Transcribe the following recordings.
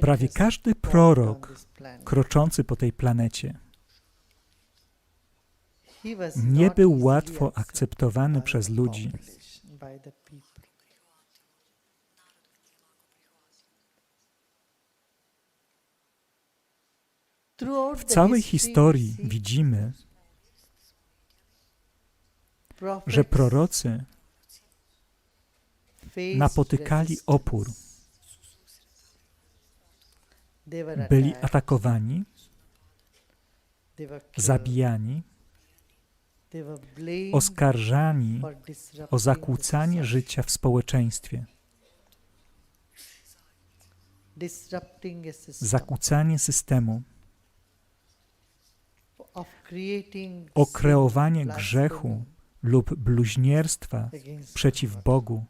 Prawie każdy prorok kroczący po tej planecie nie był łatwo akceptowany przez ludzi. W całej historii widzimy, że prorocy napotykali opór, byli atakowani, zabijani, oskarżani o zakłócanie życia w społeczeństwie, zakłócanie systemu, o kreowanie grzechu lub bluźnierstwa przeciw Bogu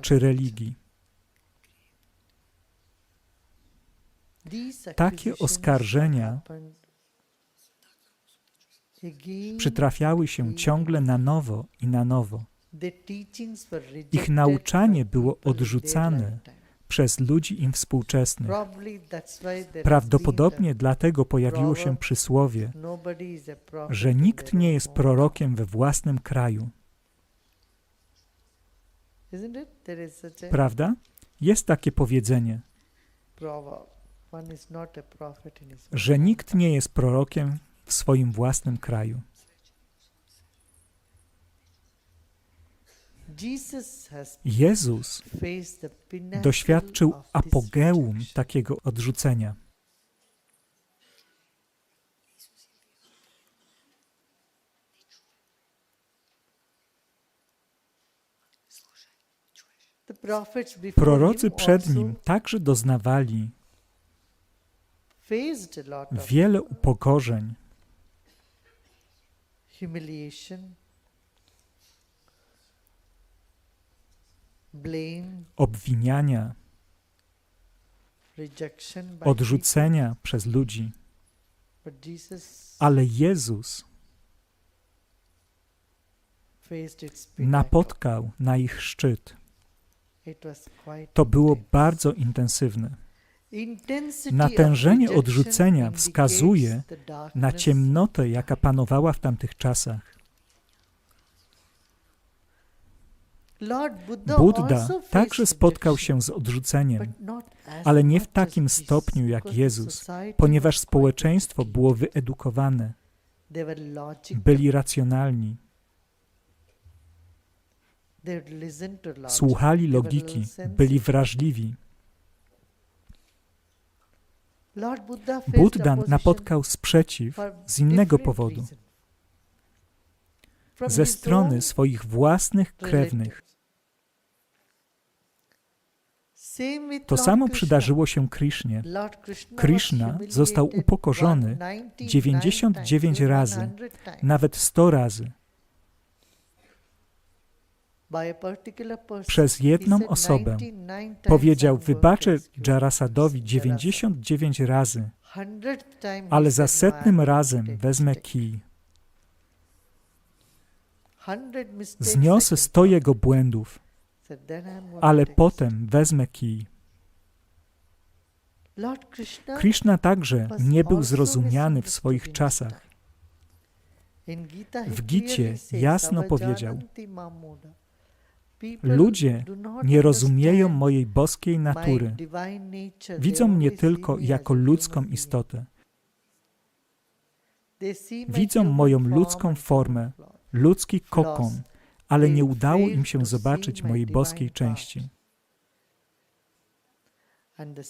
czy religii. Takie oskarżenia przytrafiały się ciągle na nowo i na nowo. Ich nauczanie było odrzucane przez ludzi im współczesnych. Prawdopodobnie dlatego pojawiło się przysłowie, że nikt nie jest prorokiem we własnym kraju. Prawda? Jest takie powiedzenie, że nikt nie jest prorokiem w swoim własnym kraju. Jezus doświadczył apogeum takiego odrzucenia. Prorocy przed nim także doznawali wiele upokorzeń, obwiniania, odrzucenia przez ludzi. Ale Jezus napotkał na ich szczyt. To było bardzo intensywne. Natężenie odrzucenia wskazuje na ciemnotę, jaka panowała w tamtych czasach. Buddha także spotkał się z odrzuceniem, ale nie w takim stopniu jak Jezus, ponieważ społeczeństwo było wyedukowane, byli racjonalni, słuchali logiki, byli wrażliwi. Buddha napotkał sprzeciw z innego powodu, ze strony swoich własnych krewnych. To samo przydarzyło się Krishnie. Krishna został upokorzony 99 razy, nawet 100 razy. Przez jedną osobę. powiedział, wybaczę Jarasadowi 99 razy, ale za setnym razem wezmę kij. Zniosę sto jego błędów, ale potem wezmę kij. Krishna także nie był zrozumiany w swoich czasach. W Gicie jasno powiedział, Ludzie nie rozumieją mojej boskiej natury. Widzą mnie tylko jako ludzką istotę. Widzą moją ludzką formę, ludzki kokon, ale nie udało im się zobaczyć mojej boskiej części.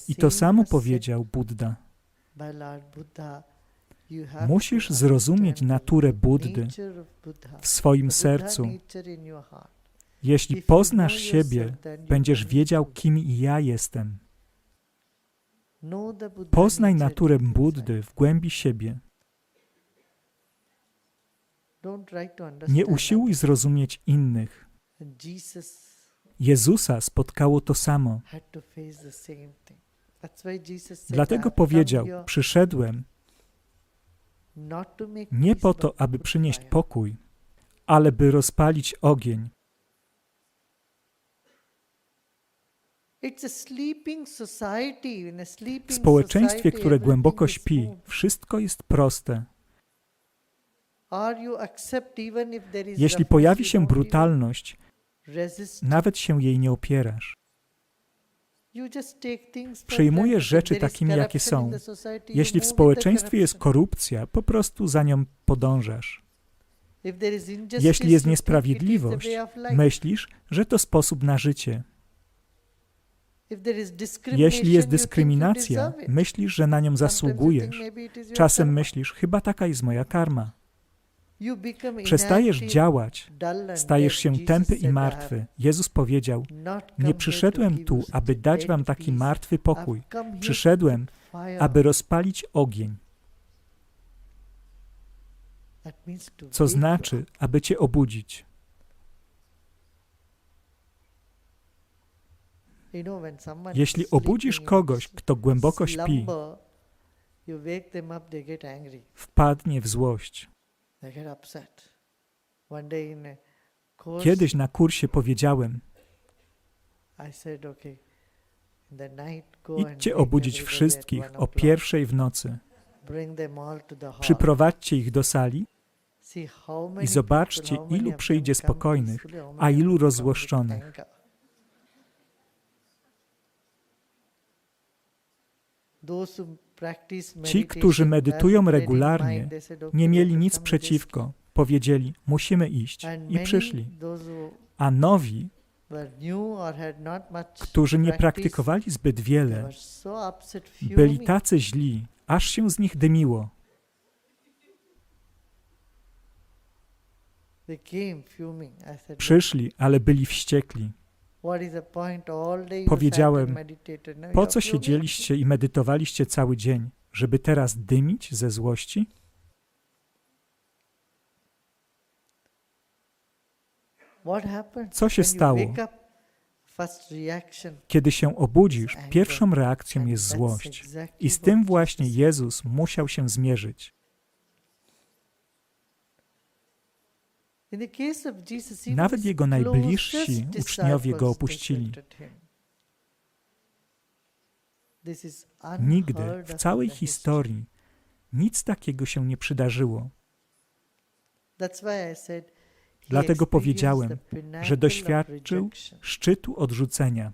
I to samo powiedział Buddha. Musisz zrozumieć naturę Buddy w swoim sercu. Jeśli poznasz siebie, będziesz wiedział, kim i ja jestem. Poznaj naturę Buddy w głębi siebie. Nie usiłuj zrozumieć innych. Jezusa spotkało to samo. Dlatego powiedział: Przyszedłem nie po to, aby przynieść pokój, ale by rozpalić ogień. W społeczeństwie, które głęboko śpi, wszystko jest proste. Jeśli pojawi się brutalność, nawet się jej nie opierasz. Przyjmujesz rzeczy takimi, jakie są. Jeśli w społeczeństwie jest korupcja, po prostu za nią podążasz. Jeśli jest niesprawiedliwość, myślisz, że to sposób na życie. Jeśli jest dyskryminacja, myślisz, że na nią zasługujesz. Czasem myślisz, chyba taka jest moja karma. Przestajesz działać, stajesz się tępy i martwy. Jezus powiedział: Nie przyszedłem tu, aby dać wam taki martwy pokój. Przyszedłem, aby rozpalić ogień. Co znaczy, aby cię obudzić. Jeśli obudzisz kogoś, kto głęboko śpi, wpadnie w złość. Kiedyś na kursie powiedziałem, idźcie obudzić wszystkich o pierwszej w nocy. Przyprowadźcie ich do sali i zobaczcie, ilu przyjdzie spokojnych, a ilu rozłoszczonych. Ci, którzy medytują regularnie, nie mieli nic przeciwko. Powiedzieli, musimy iść i przyszli. A nowi, którzy nie praktykowali zbyt wiele, byli tacy źli, aż się z nich dymiło. Przyszli, ale byli wściekli. Powiedziałem, po co siedzieliście i medytowaliście cały dzień, żeby teraz dymić ze złości? Co się stało? Kiedy się obudzisz, pierwszą reakcją jest złość. I z tym właśnie Jezus musiał się zmierzyć. Nawet jego najbliżsi uczniowie go opuścili. Nigdy w całej historii nic takiego się nie przydarzyło. Dlatego powiedziałem, że doświadczył szczytu odrzucenia.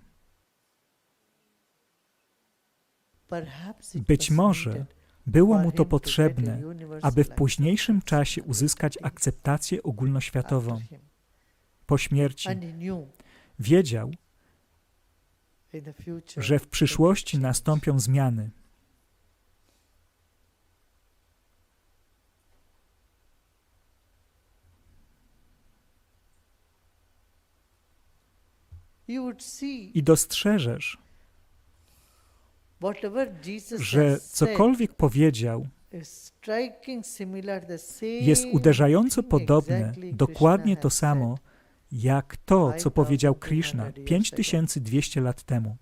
Być może było mu to potrzebne, aby w późniejszym czasie uzyskać akceptację ogólnoświatową. Po śmierci wiedział, że w przyszłości nastąpią zmiany. I dostrzeżesz, że cokolwiek powiedział, jest uderzająco podobne, dokładnie to samo, jak to, co powiedział Krishna 5200 lat temu.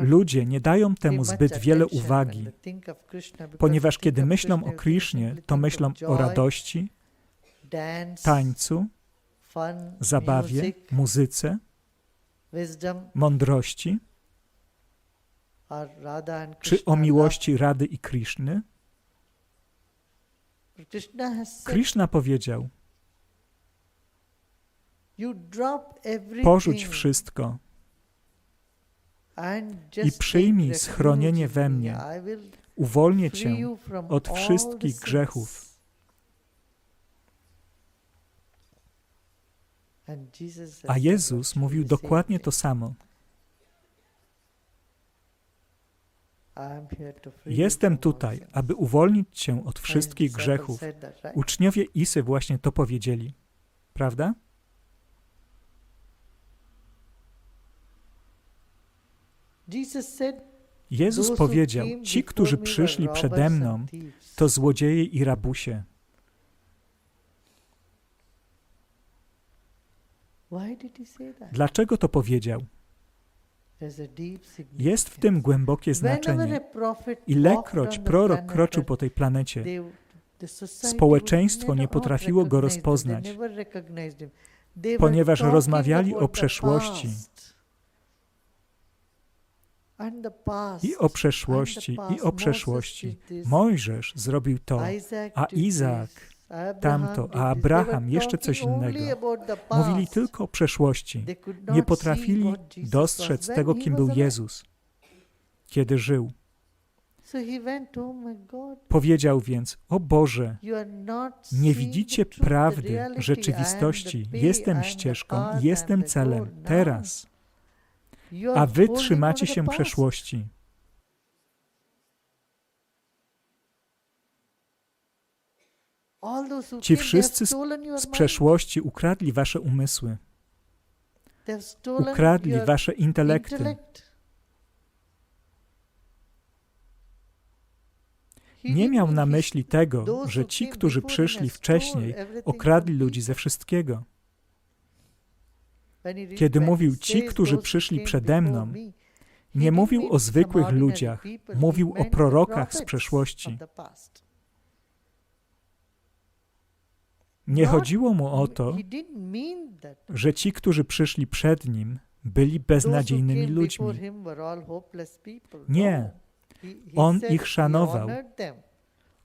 Ludzie nie dają temu zbyt wiele uwagi, ponieważ kiedy myślą o Krishnie, to myślą o radości, tańcu, zabawie, muzyce, mądrości, czy o miłości Rady i Krishny? Krishna powiedział, porzuć wszystko i przyjmij schronienie we mnie. Uwolnię Cię od wszystkich grzechów. A Jezus mówił dokładnie to samo. Jestem tutaj, aby uwolnić Cię od wszystkich grzechów. Uczniowie Isy właśnie to powiedzieli. Prawda? Jezus powiedział, ci, którzy przyszli przede mną, to złodzieje i rabusie. Dlaczego to powiedział? Jest w tym głębokie znaczenie. Ilekroć prorok kroczył po tej planecie, Społeczeństwo nie potrafiło go rozpoznać, ponieważ rozmawiali o przeszłości. i o przeszłości, i o przeszłości. Mojżesz zrobił to, a Izaak tamto, a Abraham jeszcze coś innego. Mówili tylko o przeszłości. Nie potrafili dostrzec tego, kim był Jezus, kiedy żył. Powiedział więc, o Boże, nie widzicie prawdy rzeczywistości. Jestem ścieżką, jestem celem teraz, a wy trzymacie się przeszłości. Ci wszyscy z, przeszłości ukradli wasze umysły, ukradli wasze intelekty. Nie miał na myśli tego, że ci, którzy przyszli wcześniej, okradli ludzi ze wszystkiego. Kiedy mówił ci, którzy przyszli przede mną, nie mówił o zwykłych ludziach, mówił o prorokach z przeszłości. Nie chodziło mu o to, że ci, którzy przyszli przed nim, byli beznadziejnymi ludźmi. Nie, on ich szanował,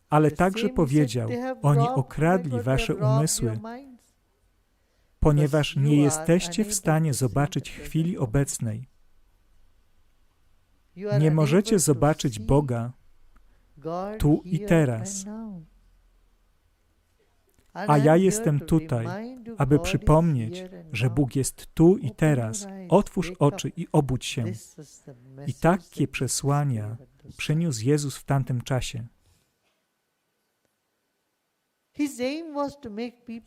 ale także powiedział: Oni okradli wasze umysły, ponieważ nie jesteście w stanie zobaczyć chwili obecnej. Nie możecie zobaczyć Boga tu i teraz. A ja jestem tutaj, aby przypomnieć, że Bóg jest tu i teraz. Otwórz oczy i obudź się. I takie przesłania przyniósł Jezus w tamtym czasie.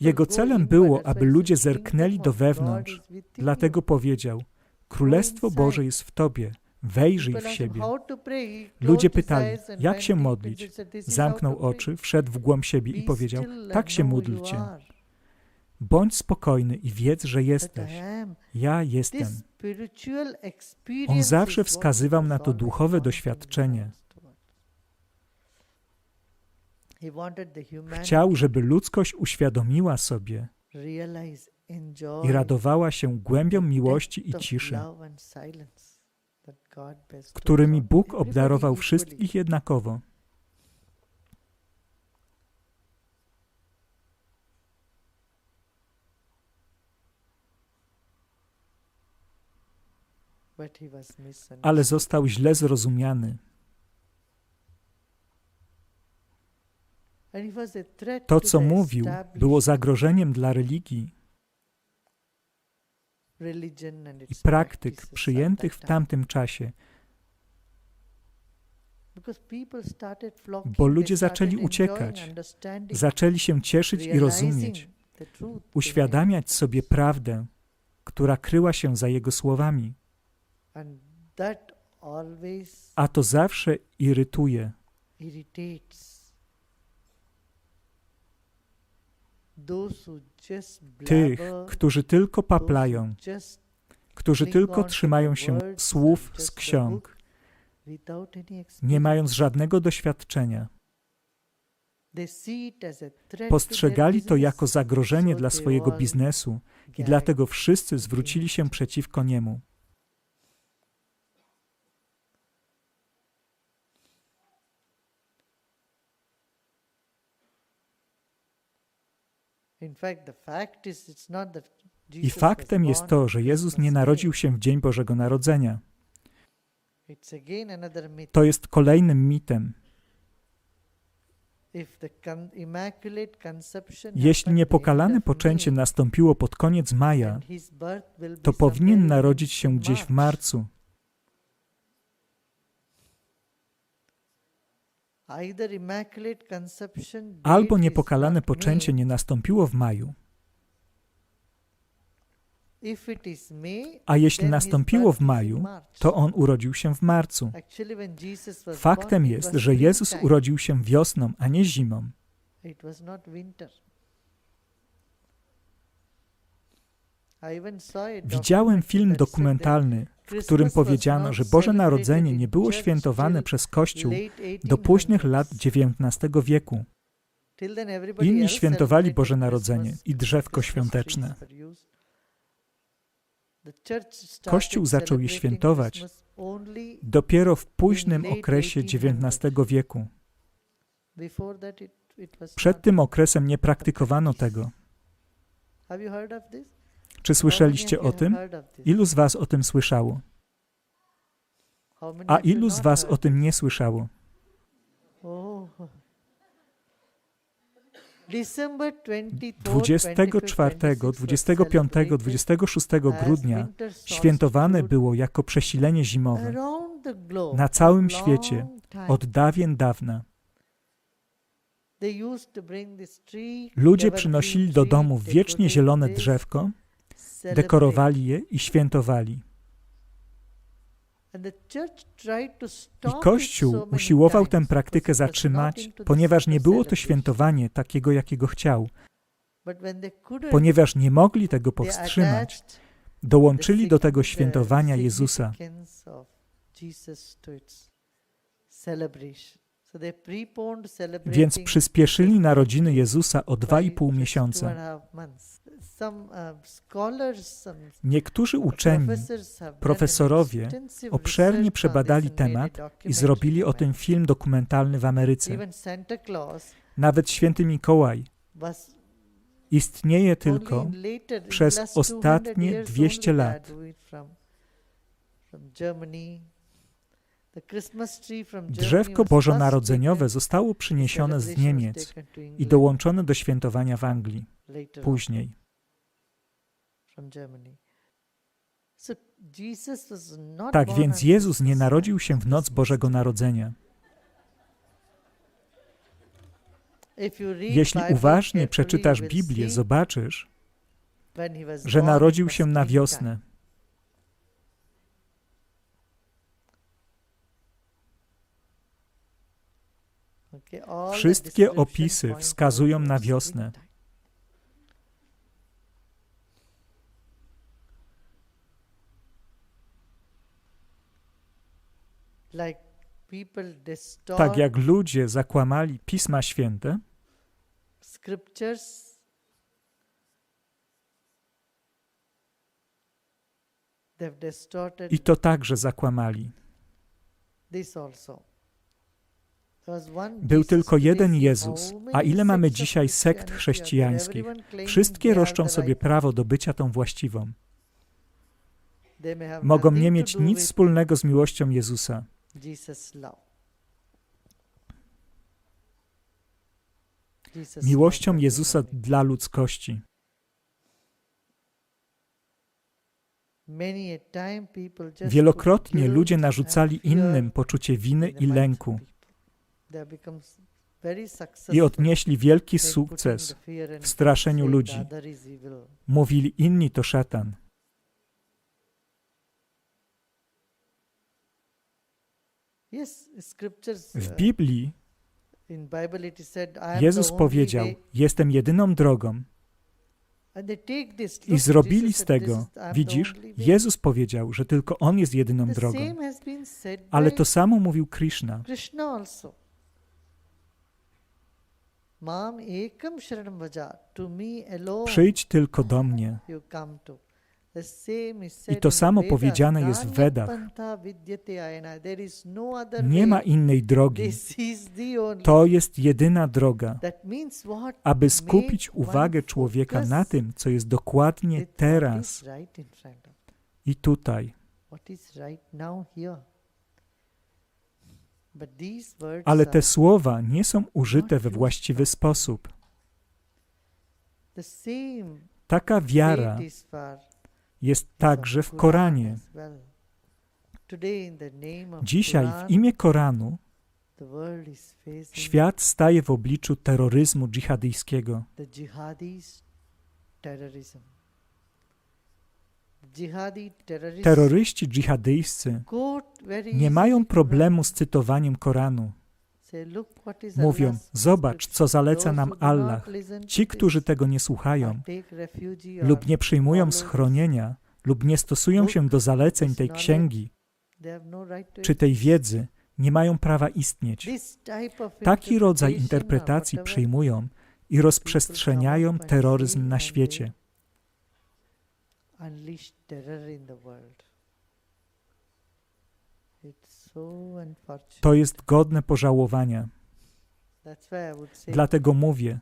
Jego celem było, aby ludzie zerknęli do wewnątrz. Dlatego powiedział: Królestwo Boże jest w Tobie. Wejrzyj w siebie. Ludzie pytali, jak się modlić. Zamknął oczy, wszedł w głąb siebie i powiedział: Tak się módlcie. Bądź spokojny i wiedz, że jesteś. Ja jestem. On zawsze wskazywał na to duchowe doświadczenie. Chciał, żeby ludzkość uświadomiła sobie i radowała się głębią miłości i ciszy, którymi Bóg obdarował wszystkich jednakowo. Ale został źle zrozumiany. To, co mówił, było zagrożeniem dla religii i praktyk przyjętych w tamtym czasie, bo ludzie zaczęli uciekać, zaczęli się cieszyć i rozumieć, uświadamiać sobie prawdę, która kryła się za Jego słowami. A to zawsze irytuje. Tych, którzy tylko paplają, którzy tylko trzymają się słów z ksiąg, nie mając żadnego doświadczenia. Postrzegali to jako zagrożenie dla swojego biznesu i dlatego wszyscy zwrócili się przeciwko niemu. I faktem jest to, że Jezus nie narodził się w dzień Bożego Narodzenia. To jest kolejnym mitem. Jeśli niepokalane poczęcie nastąpiło pod koniec maja, to powinien narodzić się gdzieś w marcu. Albo niepokalane poczęcie nie nastąpiło w maju, a jeśli nastąpiło w maju, to on urodził się w marcu. Faktem jest, że Jezus urodził się wiosną, a nie zimą. Widziałem film dokumentalny, w którym powiedziano, że Boże Narodzenie nie było świętowane przez Kościół do późnych lat XIX wieku. Inni świętowali Boże Narodzenie i drzewko świąteczne. Kościół zaczął je świętować dopiero w późnym okresie XIX wieku. Przed tym okresem nie praktykowano tego. Czy słyszeliście o tym? Ilu z Was o tym słyszało? A ilu z Was o tym nie słyszało? 24, 25, 26 grudnia świętowane było jako przesilenie zimowe na całym świecie od dawien dawna. Ludzie przynosili do domu wiecznie zielone drzewko, dekorowali je i świętowali. I Kościół usiłował tę praktykę zatrzymać, ponieważ nie było to świętowanie takiego, jakiego chciał. Ponieważ nie mogli tego powstrzymać, dołączyli do tego świętowania Jezusa. Więc przyspieszyli narodziny Jezusa o dwa i pół miesiąca. Niektórzy uczeni, profesorowie, obszernie przebadali temat i zrobili o tym film dokumentalny w Ameryce. Nawet święty Mikołaj istnieje tylko przez ostatnie 200 lat. Drzewko bożonarodzeniowe zostało przyniesione z Niemiec i dołączone do świętowania w Anglii później. Tak więc Jezus nie narodził się w noc Bożego Narodzenia. Jeśli uważnie przeczytasz Biblię, zobaczysz, że narodził się na wiosnę. Wszystkie opisy wskazują na wiosnę. Tak jak ludzie zakłamali Pisma Święte, i to także zakłamali. Był tylko jeden Jezus, a ile mamy dzisiaj sekt chrześcijańskich? Wszystkie roszczą sobie prawo do bycia tą właściwą. Mogą nie mieć nic wspólnego z miłością Jezusa. Miłością Jezusa dla ludzkości. Wielokrotnie ludzie narzucali innym poczucie winy i lęku i odnieśli wielki sukces w straszeniu ludzi. Mówili, inni to szatan. W Biblii Jezus powiedział: Jestem jedyną drogą. I zrobili z tego, widzisz, Jezus powiedział, że tylko On jest jedyną drogą. Ale to samo mówił Krishna. Przyjdź tylko do mnie. I to samo powiedziane jest w Wedach. Nie ma innej drogi. To jest jedyna droga, aby skupić uwagę człowieka na tym, co jest dokładnie teraz i tutaj. Ale te słowa nie są użyte we właściwy sposób. Taka wiara jest także w Koranie. Dzisiaj w imię Koranu świat staje w obliczu terroryzmu dżihadyjskiego. Terroryści dżihadyjscy nie mają problemu z cytowaniem Koranu. Mówią, zobacz, co zaleca nam Allah. Ci, którzy tego nie słuchają lub nie przyjmują schronienia lub nie stosują się do zaleceń tej księgi czy tej wiedzy, nie mają prawa istnieć. Taki rodzaj interpretacji przyjmują i rozprzestrzeniają terroryzm na świecie. To jest godne pożałowania. Dlatego mówię,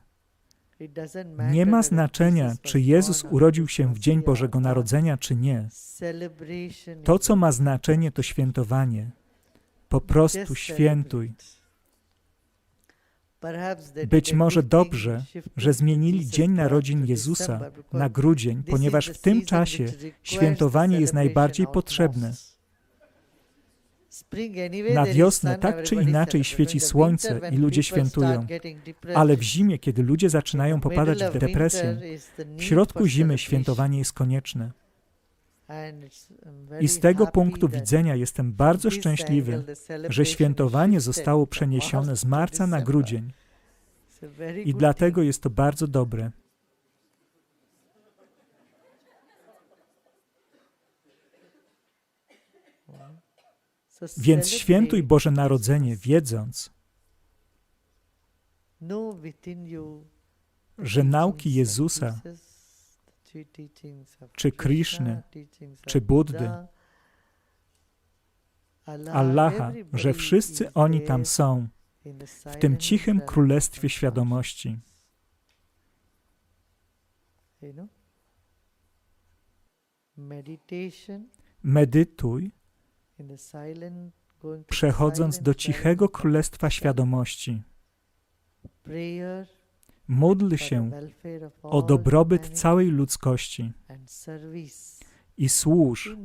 nie ma znaczenia, czy Jezus urodził się w dzień Bożego Narodzenia, czy nie. To, co ma znaczenie, to świętowanie. Po prostu świętuj. Być może dobrze, że zmienili Dzień Narodzin Jezusa na grudzień, ponieważ w tym czasie świętowanie jest najbardziej potrzebne. Na wiosnę tak czy inaczej świeci słońce i ludzie świętują, ale w zimie, kiedy ludzie zaczynają popadać w depresję, w środku zimy świętowanie jest konieczne. I z tego punktu widzenia jestem bardzo szczęśliwy, że świętowanie zostało przeniesione z marca na grudzień. I dlatego jest to bardzo dobre. Więc świętuj Boże Narodzenie, wiedząc, że nauki Jezusa, czy Krishny, czy Buddy, Allaha, że wszyscy oni tam są, w tym cichym królestwie świadomości. Medytuj, przechodząc do cichego królestwa świadomości. Módl się o dobrobyt całej ludzkości i służ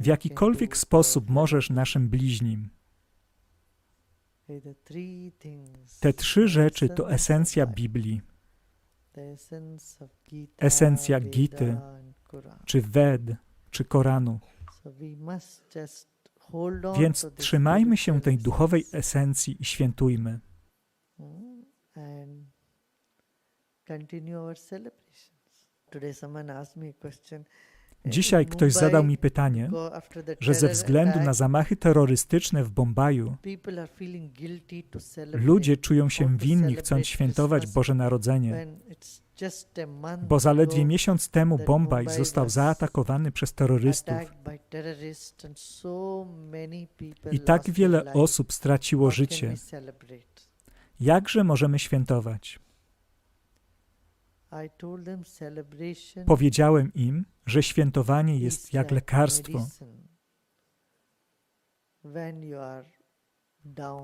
w jakikolwiek sposób możesz naszym bliźnim. Te trzy rzeczy to esencja Biblii, esencja Gity, czy Ved, czy Koranu. Więc trzymajmy się tej duchowej esencji i świętujmy. Dzisiaj ktoś zadał mi pytanie, że ze względu na zamachy terrorystyczne w Bombaju ludzie czują się winni, chcąc świętować Boże Narodzenie, bo zaledwie miesiąc temu Bombaj został zaatakowany przez terrorystów i tak wiele osób straciło życie. Jakże możemy świętować? Powiedziałem im, że świętowanie jest jak lekarstwo.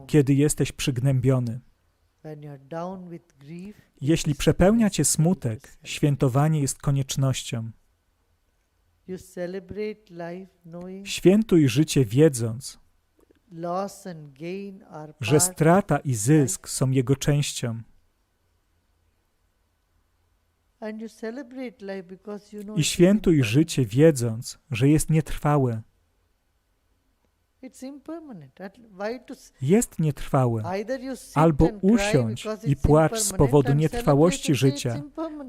Kiedy jesteś przygnębiony, jeśli przepełnia cię smutek, świętowanie jest koniecznością. Świętuj życie wiedząc, że strata i zysk są jego częścią. I świętuj życie wiedząc, że jest nietrwałe. Jest nietrwałe. Albo usiądź i płacz z powodu nietrwałości życia,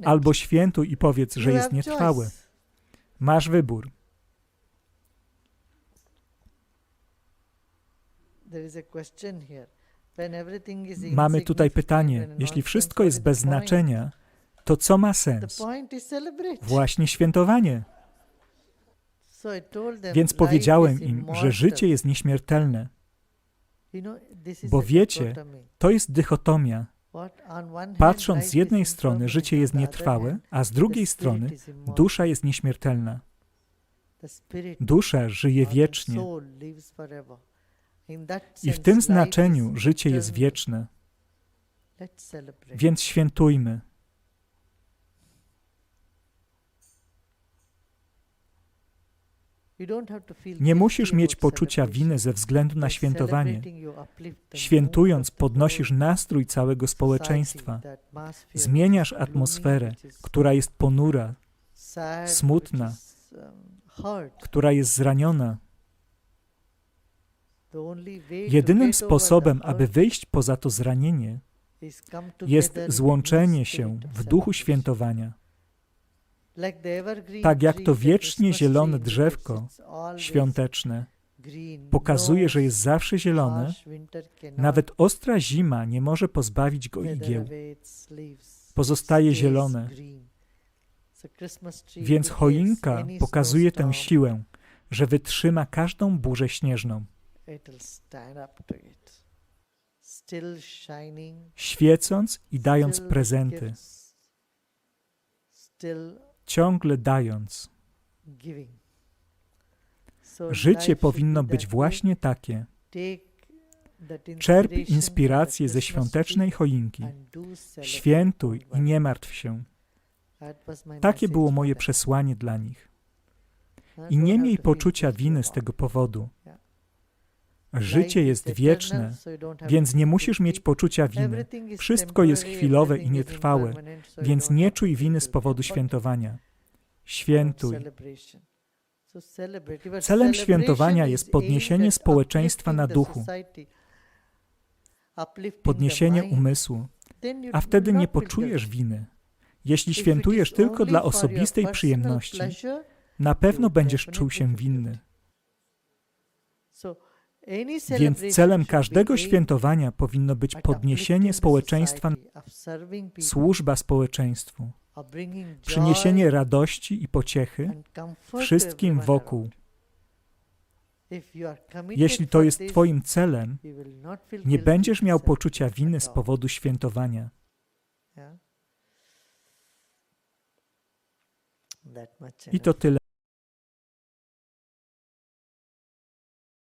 albo świętuj i powiedz, że jest nietrwałe. Masz wybór. Mamy tutaj pytanie. Jeśli wszystko jest bez znaczenia, to co ma sens? Właśnie świętowanie. Więc powiedziałem im, że życie jest nieśmiertelne. Bo wiecie, to jest dychotomia. Patrząc z jednej strony, życie jest nietrwałe, a z drugiej strony, dusza jest nieśmiertelna. Dusza żyje wiecznie. I w tym znaczeniu życie jest wieczne. Więc świętujmy. Nie musisz mieć poczucia winy ze względu na świętowanie. Świętując, podnosisz nastrój całego społeczeństwa. Zmieniasz atmosferę, która jest ponura, smutna, która jest zraniona. Jedynym sposobem, aby wyjść poza to zranienie, jest złączenie się w duchu świętowania. Tak jak to wiecznie zielone drzewko świąteczne. Pokazuje, że jest zawsze zielone, nawet ostra zima nie może pozbawić go igieł. Pozostaje zielone. Więc choinka pokazuje tę siłę, że wytrzyma każdą burzę śnieżną. Świecąc i dając prezenty, ciągle dając. Życie powinno być właśnie takie. Czerp inspirację ze świątecznej choinki. Świętuj i nie martw się. Takie było moje przesłanie dla nich. I nie miej poczucia winy z tego powodu. Życie jest wieczne, więc nie musisz mieć poczucia winy. Wszystko jest chwilowe i nietrwałe, więc nie czuj winy z powodu świętowania. Świętuj. Celem świętowania jest podniesienie społeczeństwa na duchu, podniesienie umysłu, a wtedy nie poczujesz winy. Jeśli świętujesz tylko dla osobistej przyjemności, na pewno będziesz czuł się winny. Więc celem każdego świętowania powinno być podniesienie społeczeństwa, służba społeczeństwu, przyniesienie radości i pociechy wszystkim wokół. Jeśli to jest Twoim celem, nie będziesz miał poczucia winy z powodu świętowania. I to tyle.